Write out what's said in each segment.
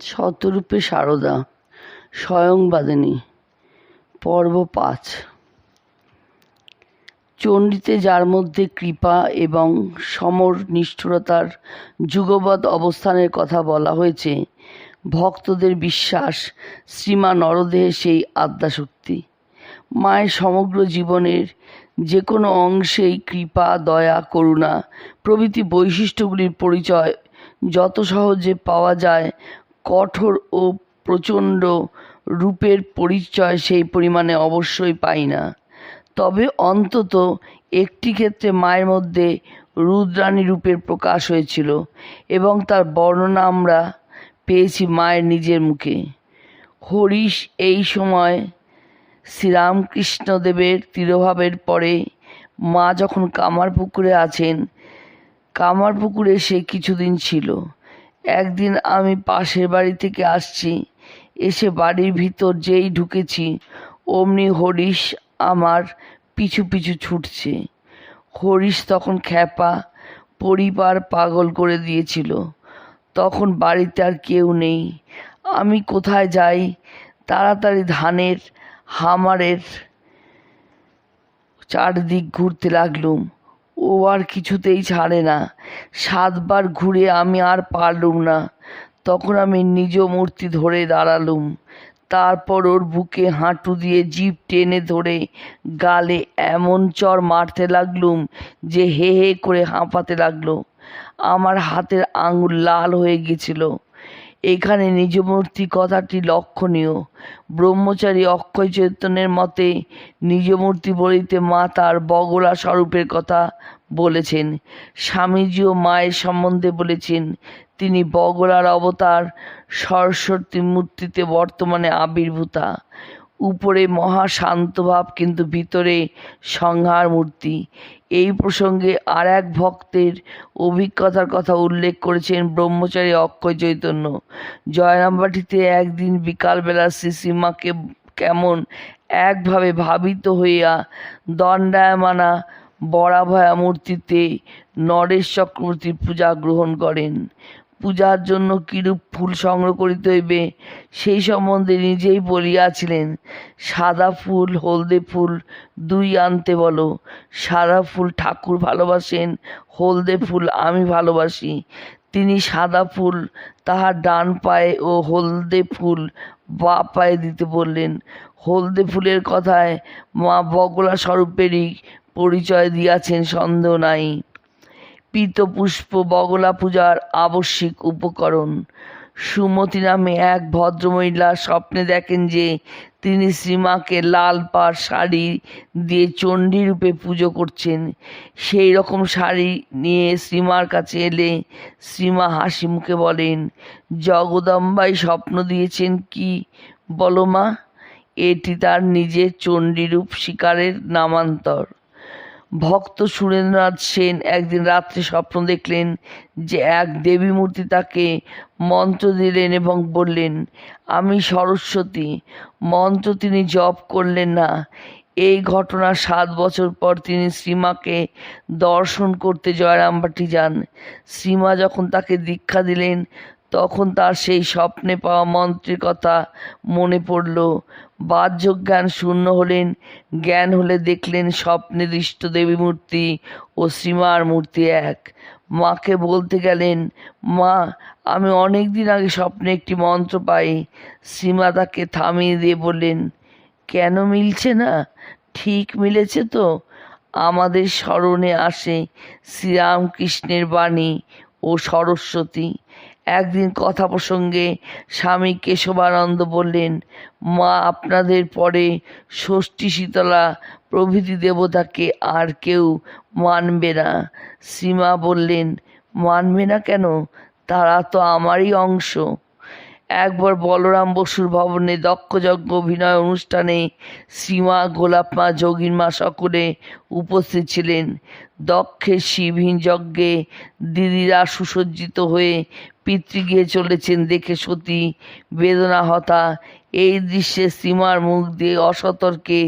শতরূপে সারদা, স্বয়ংবাদিনী, পর্ব পাঁচ। চণ্ডীতে যার মধ্যে কৃপা এবং সমর নিষ্ঠুরতার যুগবৎ অবস্থানের কথা বলা হয়েছে, ভক্তদের বিশ্বাস, শ্রীমা নরদেহে সেই আদ্যাশক্তি। মায়ের সমগ্র জীবনের যে কোনো অংশেই কৃপা, দয়া, করুণা প্রভৃতি বৈশিষ্ট্যগুলির পরিচয় যত সহজে পাওয়া যায় কঠোর ও প্রচণ্ড রূপের পরিচয় সেই পরিমাণে অবশ্যই পাই না। তবে অন্তত একটি ক্ষেত্রে মায়ের মধ্যে রুদ্রাণী রূপের প্রকাশ হয়েছিল এবং তার বর্ণনা আমরা পেয়েছি মায়ের নিজের মুখে। হরিশ এই সময় শ্রীরামকৃষ্ণদেবের তিরোভাবের পরে মা যখন কামারপুকুরে আছেন, কামারপুকুরে সে কিছুদিন ছিল। একদিন আমি পাশের বাড়ি থেকে আসছি। এসে বাড়ির ভিতর যেই ঢুকেছি, অমনি হরিশ আমার পিছু পিছু ছুটছে। হরিশ তখন খ্যাপা, পরিবার পাগল করে দিয়েছিল। তখন বাড়িতে আর কেউ নেই। আমি কোথায় যাই? তাড়াতাড়ি ধানের হামারের চারদিক ঘুরতে লাগলুম। ও আর কিছুতেই ছাড়ে না। সাতবার ঘুরে আমি আর পারলুম না। তখন আমি নিজ মূর্তি ধরে দাঁড়ালুম। তারপর ওর বুকে হাঁটু দিয়ে জিভ টেনে ধরে গালে এমন চর মারতে লাগলুম যে হে হে করে হাঁপাতে লাগল। আমার হাতের আঙুল লাল হয়ে গেছিল। এখানে নিজমূর্তি কথাটি লক্ষণীয়। ব্রহ্মচারী অক্ষয় চৈতন্যের মতে নিজমূর্তি বলিতে মা তার বগলা স্বরূপের কথা বলেছেন। স্বামীজিও মায়ের সম্বন্ধে বলেছেন, তিনি বগলার অবতার সরস্বতী মূর্তিতে বর্তমানে আবির্ভূতা। উপরে মহা শান্তভাব কিন্তু ভিতরে সংহার মূর্তি। এই প্রসঙ্গে আর এক ভক্তের অভিজ্ঞতার কথা উল্লেখ করেছেন ব্রহ্মচারী অক্ষয় চৈতন্য। জয়রামবাটিতে একদিন বিকালবেলা শ্রীশ্রীমাকে কেমন একভাবে ভাবিত হইয়া দণ্ডায়মানা বরাভয়া মূর্তিতে নরেশ চক্রবর্তীর পূজা গ্রহণ করেন। পূজার জন্য কিরূপ ফুল সংগ্রহ করিতে হইবে, সেই সম্বন্ধে নিজেই বলিয়াছিলেন। সাদা ফুল, হলদে ফুল দুই আনতে বলো। সাদা ফুল ঠাকুর ভালোবাসেন, হলদে ফুল আমি ভালোবাসি। তিনি সাদা ফুল তাহার ডান পায়ে ও হলদে ফুল বা পায়ে দিতে বললেন। হলদে ফুলের কথায় মা বগলা স্বরূপেরই পরিচয় দিয়াছেন, সন্দেহ নাই। পীতপুষ্প বগলা পূজার আবশ্যিক উপকরণ। সুমতি নামে এক ভদ্রমহিলা স্বপ্নে দেখেন যে তিনি শ্রীমাকে লাল পাড় শাড়ি দিয়ে চণ্ডী রূপে পুজো করছেন। সেই রকম শাড়ি নিয়ে শ্রীমার কাছে এলে শ্রীমা হাসি মুখে বলেন, জগদম্বাই স্বপ্ন দিয়েছেন কি বলো মা? এটি তার নিজের চণ্ডীরূপ শিকারের নামান্তর। ভক্ত সুরেন্দ্রনাথ সেন একদিন রাত্রে স্বপ্ন দেখলেন যে এক দেবী মূর্তি তাকে মন্ত্র দিলেন এবং বললেন, আমি সরস্বতী, মন্ত্র তিনি জপ করলেন না। এই ঘটনা সাত বছর পর তিনি শ্রীমাকে দর্শন করতে জয়রামবাটি যান। শ্রীমা যখন তাকে দীক্ষা দিলেন, তখন তার সেই স্বপ্নে পাওয়া মন্ত্রের কথা মনে পড়ল। বাহ্য জ্ঞান শূন্য হলেন, জ্ঞান হলে দেখলেন স্বপ্নে দৃষ্ট দেবী মূর্তি ও শ্রীমার মূর্তি এক। মাকে বলতে গেলেন, মা, আমি অনেক দিন আগে স্বপ্নে একটি মন্ত্র পাই। শ্রীমা তাকে থামিয়ে দিয়ে বললেন, কেন মিলছে না? ঠিক মিলেছে তো। আমাদের স্মরণে আসে শ্রীরামকৃষ্ণের বাণী ও সরস্বতী। একদিন কথা প্রসঙ্গে স্বামী কেশবানন্দ বললেন, মা, আপনাদের পরে ষষ্ঠী শীতলা প্রভৃতি দেবতাকে আর কেউ মানবে না। সীমা বললেন, মানবে না কেন? তারা তো আমারই অংশ। একবার বলরাম বসুর ভবনে দক্ষযজ্ঞ অভিনয় অনুষ্ঠানে শ্রীমা গোলাপমা যোগিনমা সকলে উপস্থিত ছিলেন। দক্ষের শিবহীন যজ্ঞে দিদিরা সুসজ্জিত হয়ে পিতৃগৃহে চলেছেন দেখে সতী বেদনাহতা এই দৃশ্যে শ্রীমার মুখ দিয়ে অসতর্কে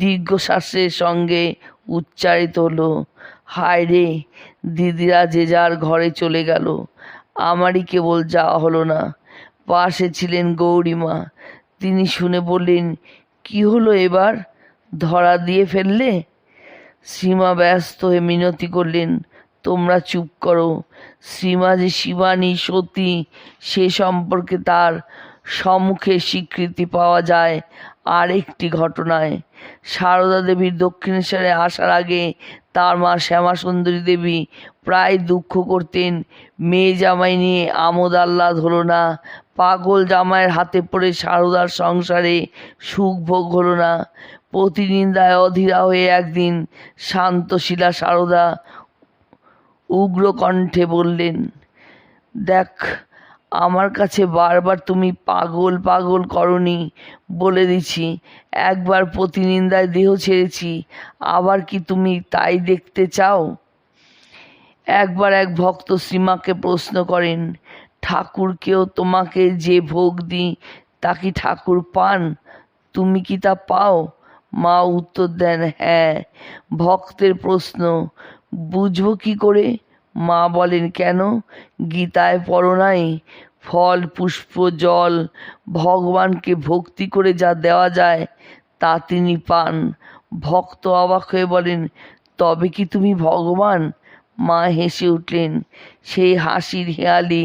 দীর্ঘশ্বাসের সঙ্গে উচ্চারিত হলো, হায় রে, দিদিরা যে যার ঘরে চলে গেল, আমারই কেবল যাওয়া হলো না। পাশে ছিলেন গৌরীমা। তিনি শুনে বললেন, কি হলো এবার? ধরা দিয়ে ফেললে? সীমা ব্যস্ত হয়ে মিনতি করলেন, তোমরা চুপ করো। শ্রীমা যে শিবানী, সতী, সে সম্পর্কে তার সম্মুখে স্বীকৃতি পাওয়া যায় আর একটি ঘটনায়। সারদা দেবীর দক্ষিণেশ্বরে আসার আগে তার মা শ্যামাসুন্দরী দেবী প্রায় দুঃখ করতেন। মেয়ে জামাই নিয়ে আমোদ আহ্লাদ হলো না। পাগল জামাইয়ের হাতে পড়ে সারদার সংসারে সুখ ভোগ হলো না। প্রতিনিন্দায় অধীরা হয়ে একদিন শান্তশীলা সারদা উগ্র কণ্ঠে বললেন, দেখ, আমার কাছে বারবার তুমি পাগল পাগল করনি বলে দিছি। একবার প্রতিনিন্দায় দেহ ছেড়েছি। আবার কি তুমি তাই দেখতে চাও? একবার এক ভক্ত শ্রীমাকে প্রশ্ন করেন ঠাকুরকেও তোমাকে যে ভোগ দিই, তা কি ঠাকুর পান? তুমি কি তা পাও? মা উত্তর দেন হ্যাঁ। ভক্তের প্রশ্ন, বুঝব কি করে? মা বলেন, কেন? গীতায় পড়ো নাই। ফল, পুষ্প, জল, ভগবানকে ভক্তি করে যা দেওয়া যায়, তা তিনি পান। ভক্ত অবাক হয়ে বলেন, তবে কি তুমি ভগবান? মা হেসে উঠলেন সেই হাসির হেয়ালি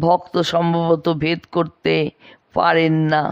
ভক্ত সম্ভবত ভেদ করতে পারেন না।